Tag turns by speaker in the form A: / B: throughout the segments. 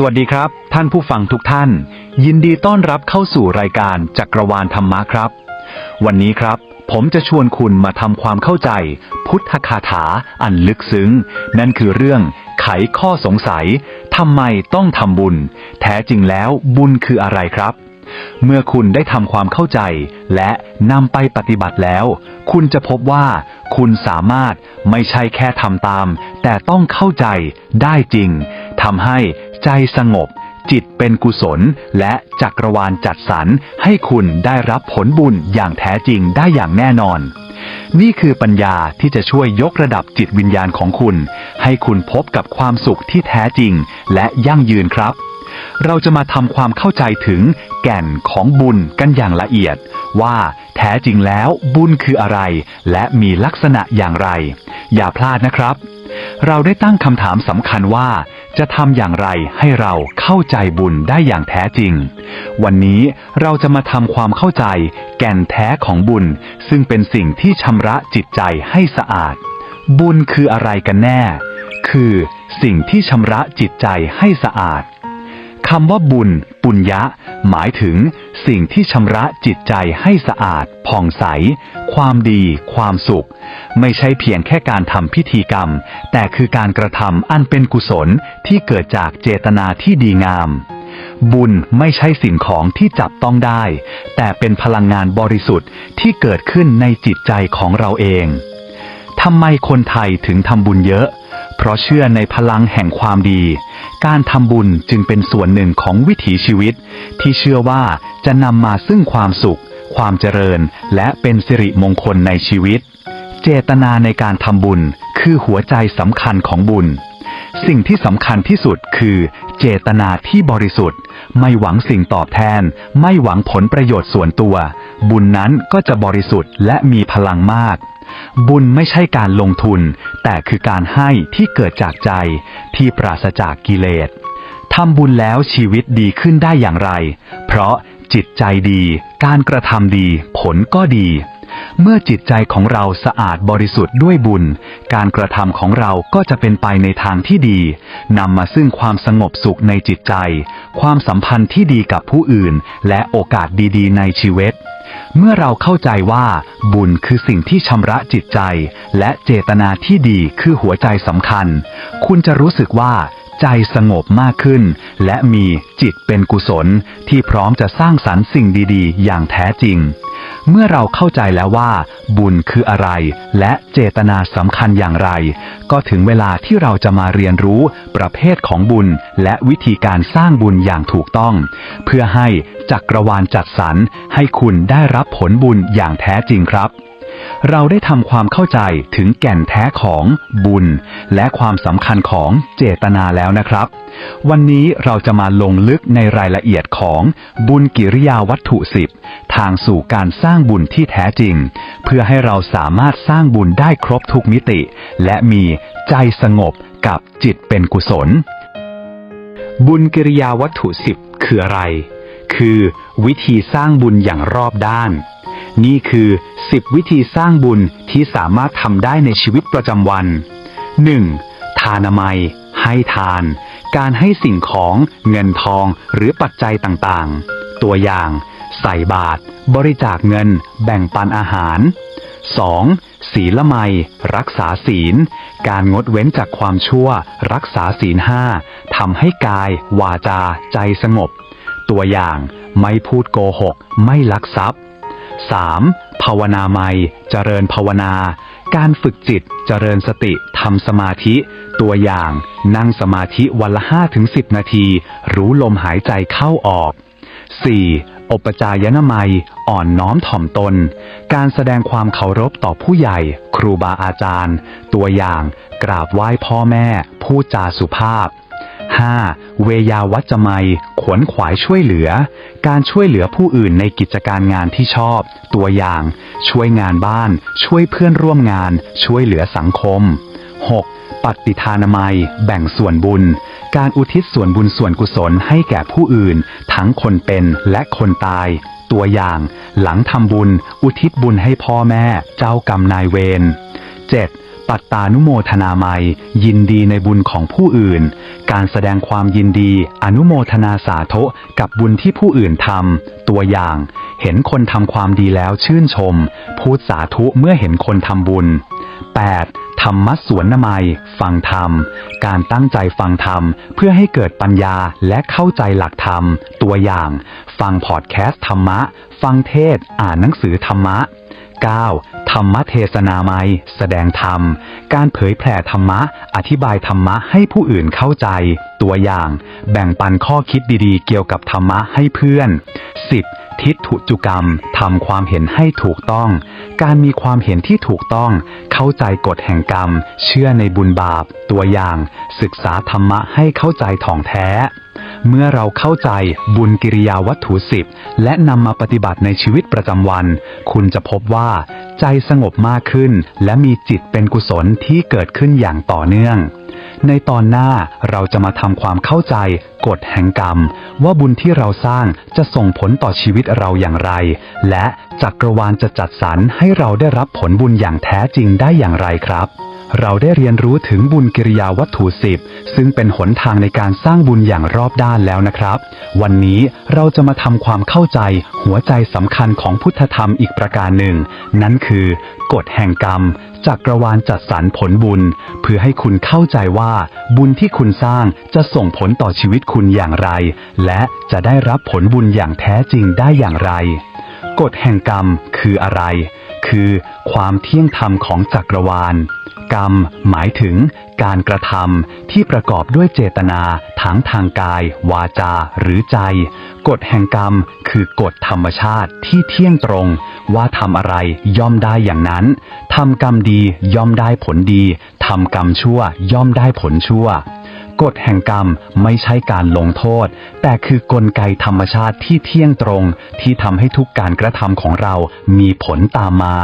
A: สวัสดีครับ ท่านผู้ฟังทุกท่าน ยินดีต้อนรับเข้าสู่รายการจักรวาลธรรมะครับ วันนี้ครับ ผมจะชวนคุณมาทำความเข้าใจ พุทธคาถาอันลึกซึ้ง นั่นคือเรื่องไขข้อสงสัยทำไมต้องทำบุญ แท้จริงแล้วบุญคืออะไรครับ เมื่อคุณได้ทำความเข้าใจ และนำไปปฏิบัติแล้ว คุณจะพบว่า คุณสามารถไม่ใช่แค่ทำตาม แต่ต้องเข้าใจได้จริงทำให้ ใจสงบ จิตเป็นกุศล และจักรวาลจัดสรรให้คุณได้รับผลบุญอย่างแท้จริงได้อย่างแน่นอน นี่คือปัญญาที่จะช่วยยกระดับจิตวิญญาณของคุณ ให้คุณพบกับความสุขที่แท้จริงและยั่งยืนครับเราจะมาทำความเข้าใจถึงแก่นของบุญกันอย่างละเอียด ว่าแท้จริงแล้วบุญคืออะไร และมีลักษณะอย่างไร อย่าพลาดนะครับ เราได้ตั้งคำถามสำคัญว่า จะทำอย่างไรให้เราเข้าใจบุญได้อย่างแท้จริง วันนี้เราจะมาทำความเข้าใจ แก่นแท้ของบุญ ซึ่งเป็นสิ่งที่ชำระจิตใจให้สะอาด บุญคืออะไรกันแน่ คือสิ่งที่ชำระจิตใจให้สะอาดคำว่าบุญ ปุญญะ หมายถึงสิ่งที่ชำระจิตใจให้สะอาด ผ่องใส ความดี ความสุข ไม่ใช่เพียงแค่การทำพิธีกรรม แต่คือการกระทำอันเป็นกุศลที่เกิดจากเจตนาที่ดีงาม บุญไม่ใช่สิ่งของที่จับต้องได้ แต่เป็นพลังงานบริสุทธิ์ที่เกิดขึ้นในจิตใจของเราเองทำไมคนไทยถึงทำบุญเยอะ เพราะเชื่อในพลังแห่งความดี การทำบุญจึงเป็นส่วนหนึ่งของวิถีชีวิต ที่เชื่อว่าจะนำมาซึ่งความสุข ความเจริญ และเป็นสิริมงคลในชีวิต เจตนาในการทำบุญคือหัวใจสำคัญของบุญ สิ่งที่สำคัญที่สุดคือ เจตนาที่บริสุทธิ์ ไม่หวังสิ่งตอบแทน ไม่หวังผลประโยชน์ส่วนตัว บุญนั้นก็จะบริสุทธิ์และมีพลังมาก บุญไม่ใช่การลงทุน แต่คือการให้ที่เกิดจากใจที่ปราศจากกิเลสทำบุญแล้วชีวิตดีขึ้นได้อย่างไร เพราะจิตใจดี การกระทำดี ผลก็ดี เมื่อจิตใจของเราสะอาดบริสุทธิ์ด้วยบุญ การกระทำของเราก็จะเป็นไปในทางที่ดีนำมาซึ่งความสงบสุขในจิตใจ ความสัมพันธ์ที่ดีกับผู้อื่น และโอกาสดีๆ ในชีวิต เมื่อเราเข้าใจว่าบุญคือสิ่งที่ชำระจิตใจ และเจตนาที่ดีคือหัวใจสำคัญ คุณจะรู้สึกว่าใจสงบมากขึ้น และมีจิตเป็นกุศลที่พร้อมจะสร้างสรรค์สิ่งดี ๆ อย่างแท้จริง เมื่อเราเข้าใจแล้วว่า บุญคืออะไร และเจตนาสำคัญอย่างไร ก็ถึงเวลาที่เราจะมาเรียนรู้ประเภทของบุญ และวิธีการสร้างบุญอย่างถูกต้อง เพื่อให้จักรวาลจัดสรรให้คุณได้รับผลบุญอย่างแท้จริงครับ เราได้ทำความเข้าใจถึงแก่นแท้ของบุญ และความสำคัญของเจตนาแล้วนะครับ วันนี้เราจะมาลงลึกในรายละเอียดของบุญกิริยาวัตถุสิบทางสู่การสร้างบุญที่แท้จริง เพื่อให้เราสามารถสร้างบุญได้ครบทุกมิติ และมีใจสงบกับจิตเป็นกุศล บุญกิริยาวัตถุสิบคืออะไร คือวิธีสร้างบุญอย่างรอบด้าน นี่คือ 10 วิธีสร้างบุญที่สามารถทำได้ในชีวิตประจำวัน 1. ทานามัย ให้ทาน การให้สิ่งของ เงินทอง หรือปัจจัยต่างๆ ตัวอย่าง ใส่บาตร บริจาคเงิน แบ่งปันอาหาร 2. ศีลไมรักษาศีล การงดเว้นจากความชั่ว รักษาศีลห้าทำให้กาย วาจา ใจสงบ ตัวอย่าง ไม่พูดโกหก ไม่ลักทรัพย์ 3. ภาวนาไมยเจริญภาวนา การฝึกจิตเจริญสติทำสมาธิ ตัวอย่าง นั่งสมาธิวันละ5ถึง10 นาที รู้ลมหายใจเข้าออก 4. อุปจายนามัย อ่อนน้อมถ่อมตน การแสดงความเคารพต่อผู้ใหญ่ ครูบาอาจารย์ ตัวอย่าง กราบไหว้พ่อแม่พูดจาสุภาพ 5. เวยาวัจจะไมยขวนขวายช่วยเหลือ การช่วยเหลือผู้อื่นในกิจการงานที่ชอบ ตัวอย่าง ช่วยงานบ้าน ช่วยเพื่อนร่วมงาน ช่วยเหลือสังคม 6. ปฏิทานามัย แบ่งส่วนบุญ การอุทิศส่วนบุญส่วนกุศลให้แก่ผู้อื่น ทั้งคนเป็นและคนตาย ตัวอย่าง หลังทำบุญ อุทิศบุญให้พ่อแม่ เจ้ากรรมนายเวร 7. ปัตตานุโมทนาไมยยินดีในบุญของผู้อื่น การแสดงความยินดีอนุโมทนาสาธุกับบุญที่ผู้อื่นทำตัวอย่าง เห็นคนทำความดีแล้วชื่นชม พูดสาธุเมื่อเห็นคนทำบุญ 8. ธรรมะสวนนมัย ฟังธรรม การตั้งใจฟังธรรม เพื่อให้เกิดปัญญาและเข้าใจหลักธรรม ตัวอย่าง ฟังพอดแคสต์ธรรมะ ฟังเทศ อ่านหนังสือธรรมะ 9. ธรรมเทศนาไมยแสดงธรรม การเผยแผ่ธรรมะ อธิบายธรรมะให้ผู้อื่นเข้าใจ ตัวอย่าง แบ่งปันข้อคิดดีๆ เกี่ยวกับธรรมะให้เพื่อน 10. ทิฏฐุจุกรรมทำความเห็นให้ถูกต้อง การมีความเห็นที่ถูกต้อง เข้าใจกฎแห่งกรรม เชื่อในบุญบาป ตัวอย่าง ศึกษาธรรมะให้เข้าใจถ่องแท้ เมื่อเราเข้าใจบุญกิริยาวัตถุสิบและนำมาปฏิบัติในชีวิตประจำวัน คุณจะพบว่า ใจสงบมากขึ้น และมีจิตเป็นกุศลที่เกิดขึ้นอย่างต่อเนื่อง ในตอนหน้าเราจะมาทำความเข้าใจกฎแห่งกรรม ว่าบุญที่เราสร้างจะส่งผลต่อชีวิตเราอย่างไร และจักรวาลจะจัดสรรให้เราได้รับผลบุญอย่างแท้จริงได้อย่างไรครับ เราได้เรียนรู้ถึงบุญกิริยาวัตถุสิบซึ่งเป็นหนทางในการสร้างบุญอย่างรอบด้านแล้วนะครับ วันนี้เราจะมาทำความเข้าใจหัวใจสำคัญของพุทธธรรมอีกประการหนึ่ง นั่นคือกฎแห่งกรรมจักรวาลจัดสรรผลบุญ เพื่อให้คุณเข้าใจว่าบุญที่คุณสร้างจะส่งผลต่อชีวิตคุณอย่างไร และจะได้รับผลบุญอย่างแท้จริงได้อย่างไร กฎแห่งกรรมคืออะไร คือความเที่ยงธรรมของจักรวาล กรรมหมายถึงการกระทำที่ประกอบด้วยเจตนาทั้งทางกาย วาจาหรือใจ กฎแห่งกรรมคือกฎธรรมชาติที่เที่ยงตรง ว่าทำอะไรย่อมได้อย่างนั้นทำกรรมดีย่อมได้ผลดีทำกรรมชั่วย่อมได้ผลชั่ว กฎแห่งกรรมไม่ใช่การลงโทษ แต่คือกลไกธรรมชาติที่เที่ยงตรง ที่ทำให้ทุกการกระทำของเรามีผลตามมา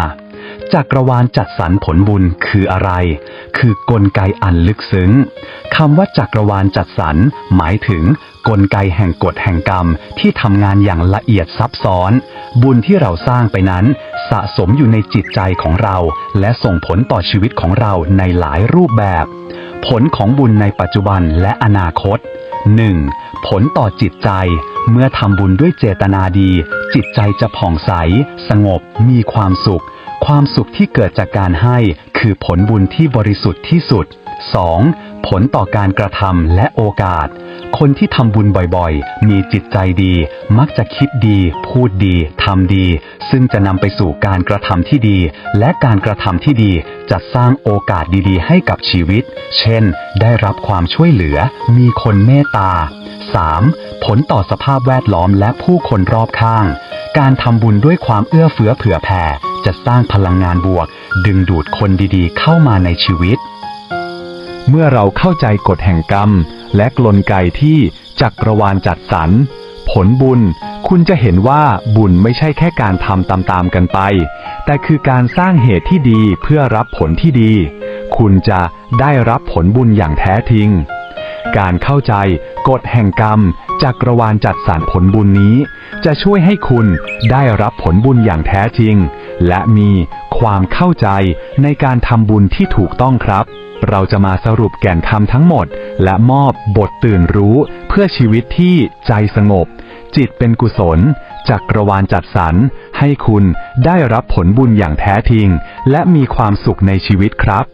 A: จักรวาลจัดสรรผลบุญคืออะไร คือกลไกอันลึกซึ้งคำว่าจักรวาลจัดสรรหมายถึง กลไกแห่งกฎแห่งกรรมที่ทำงานอย่างละเอียดซับซ้อน บุญที่เราสร้างไปนั้น สะสมอยู่ในจิตใจของเรา และส่งผลต่อชีวิตของเราในหลายรูปแบบ ผลของบุญในปัจจุบันและอนาคต 1. ผลต่อจิตใจ เมื่อทำบุญด้วยเจตนาดี จิตใจจะผ่องใส สงบ มีความสุข ความสุขที่เกิดจากการให้ คือผลบุญที่บริสุทธิ์ที่สุด 2. ผลต่อการกระทำและโอกาส คนที่ทำบุญบ่อยๆ มีจิตใจดี มักจะคิดดี พูดดี ทำดี ซึ่งจะนำไปสู่การกระทำที่ดี และการกระทำที่ดีจะสร้างโอกาสดีๆ ให้กับชีวิต เช่น ได้รับความช่วยเหลือ มีคนเมตตา 3. ผลต่อสภาพแวดล้อมและผู้คนรอบข้าง การทำบุญด้วยความเอื้อเฟื้อเผื่อแผ่ จะสร้างพลังงานบวก ดึงดูดคนดีๆ เข้ามาในชีวิต เมื่อเราเข้าใจกฎแห่งกรรม และกลไกที่จักรวาลจัดสรร ผลบุญ คุณจะเห็นว่าบุญไม่ใช่แค่การทำตามๆกันไป แต่คือการสร้างเหตุที่ดีเพื่อรับผลที่ดี คุณจะได้รับผลบุญอย่างแท้จริง การเข้าใจกฎแห่งกรรมจักรวาลจัดสรรผลบุญนี้ จะช่วยให้คุณได้รับผลบุญอย่างแท้จริง และมีความเข้าใจในการทำบุญที่ถูกต้องครับ เราจะมาสรุปแก่นธรรมทั้งหมด และมอบบทตื่นรู้เพื่อชีวิตที่ใจสงบ จิตเป็นกุศลจักรวาลจัดสรรให้คุณได้รับผลบุญอย่างแท้จริง และมีความสุขในชีวิตครับ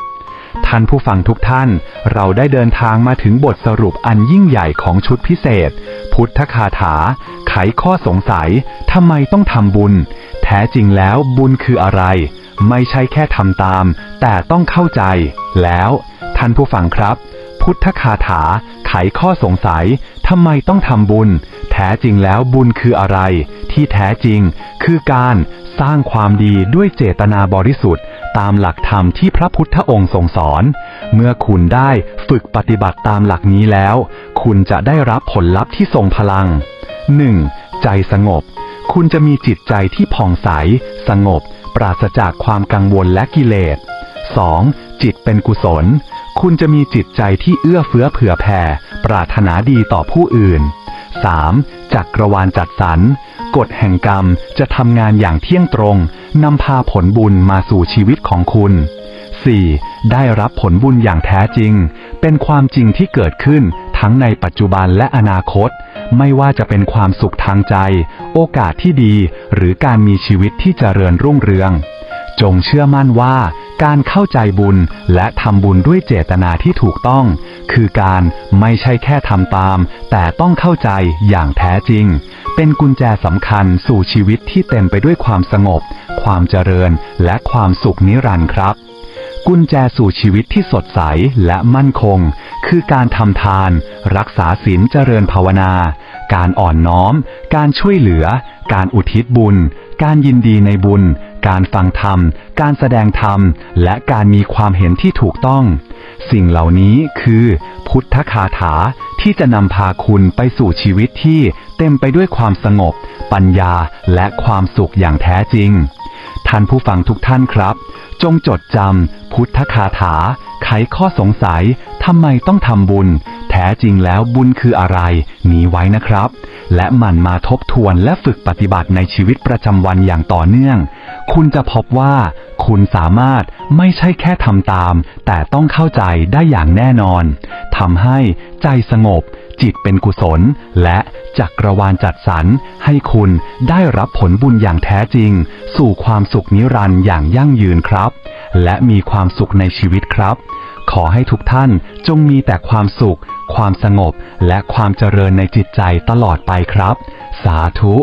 A: ท่านผู้ฟังทุกท่าน เราได้เดินทางมาถึงบทสรุปอันยิ่งใหญ่ของชุดพิเศษ พุทธคาถา ไขข้อสงสัยทำไมต้องทำบุญ แท้จริงแล้วบุญคืออะไร ไม่ใช่แค่ทำตาม แต่ต้องเข้าใจ แล้วท่านผู้ฟังครับ พุทธคาถา ไขข้อสงสัยทำไมต้องทำบุญ แท้จริงแล้วบุญคืออะไร ที่แท้จริง คือการสร้างความดีด้วยเจตนาบริสุทธิ์ ตามหลักธรรมที่พระพุทธองค์ทรงสอน เมื่อคุณได้ฝึกปฏิบัติตามหลักนี้แล้ว คุณจะได้รับผลลัพธ์ที่ทรงพลัง 1. ใจสงบ คุณจะมีจิตใจที่ผ่องใส สงบ ปราศจากความกังวลและกิเลส 2. จิตเป็นกุศล คุณจะมีจิตใจที่เอื้อเฟื้อเผื่อแผ่ ปรารถนาดีต่อผู้อื่น 3. จักรวาลจัดสรร กฎแห่งกรรมจะทำงานอย่างเที่ยงตรง นำพาผลบุญมาสู่ชีวิตของคุณ 4. ได้รับผลบุญอย่างแท้จริง เป็นความจริงที่เกิดขึ้น ทั้งในปัจจุบันและอนาคต ไม่ว่าจะเป็นความสุขทางใจ โอกาสที่ดี หรือการมีชีวิตที่เจริญรุ่งเรือง จงเชื่อมั่นว่า การเข้าใจบุญและทำบุญด้วยเจตนาที่ถูกต้อง คือการไม่ใช่แค่ทำตาม แต่ต้องเข้าใจอย่างแท้จริง เป็นกุญแจสำคัญสู่ชีวิตที่เต็มไปด้วยความสงบ ความเจริญ และความสุขนิรันดร์ครับ กุญแจสู่ชีวิตที่สดใสและมั่นคง คือการทำทาน รักษาศีลเจริญภาวนา การอ่อนน้อม การช่วยเหลือ การอุทิศบุญ การยินดีในบุญ การฟังธรรม การแสดงธรรม และการมีความเห็นที่ถูกต้อง สิ่งเหล่านี้คือ พุทธคาถาที่จะนำพาคุณไปสู่ชีวิตที่เต็มไปด้วยความสงบ ปัญญาและความสุขอย่างแท้จริง ท่านผู้ฟังทุกท่านครับ จงจดจำพุทธคาถา ไขข้อสงสัยทำไมต้องทำบุญ แท้จริงแล้วบุญคืออะไรมีไว้นะครับ และหมั่นมาทบทวนและฝึกปฏิบัติในชีวิตประจำวันอย่างต่อเนื่อง คุณจะพบว่า คุณสามารถไม่ใช่แค่ทำตาม แต่ต้องเข้าใจได้อย่างแน่นอนทำให้ใจสงบ จิตเป็นกุศล และจักรวาลจัดสรรให้คุณได้รับผลบุญอย่างแท้จริง สู่ความสุขนิรันดร์อย่างยั่งยืนครับ และมีความสุขในชีวิตครับ ขอให้ทุกท่านจงมีแต่ความสุข ความสงบ และความเจริญในจิตใจตลอดไปครับ สาธุ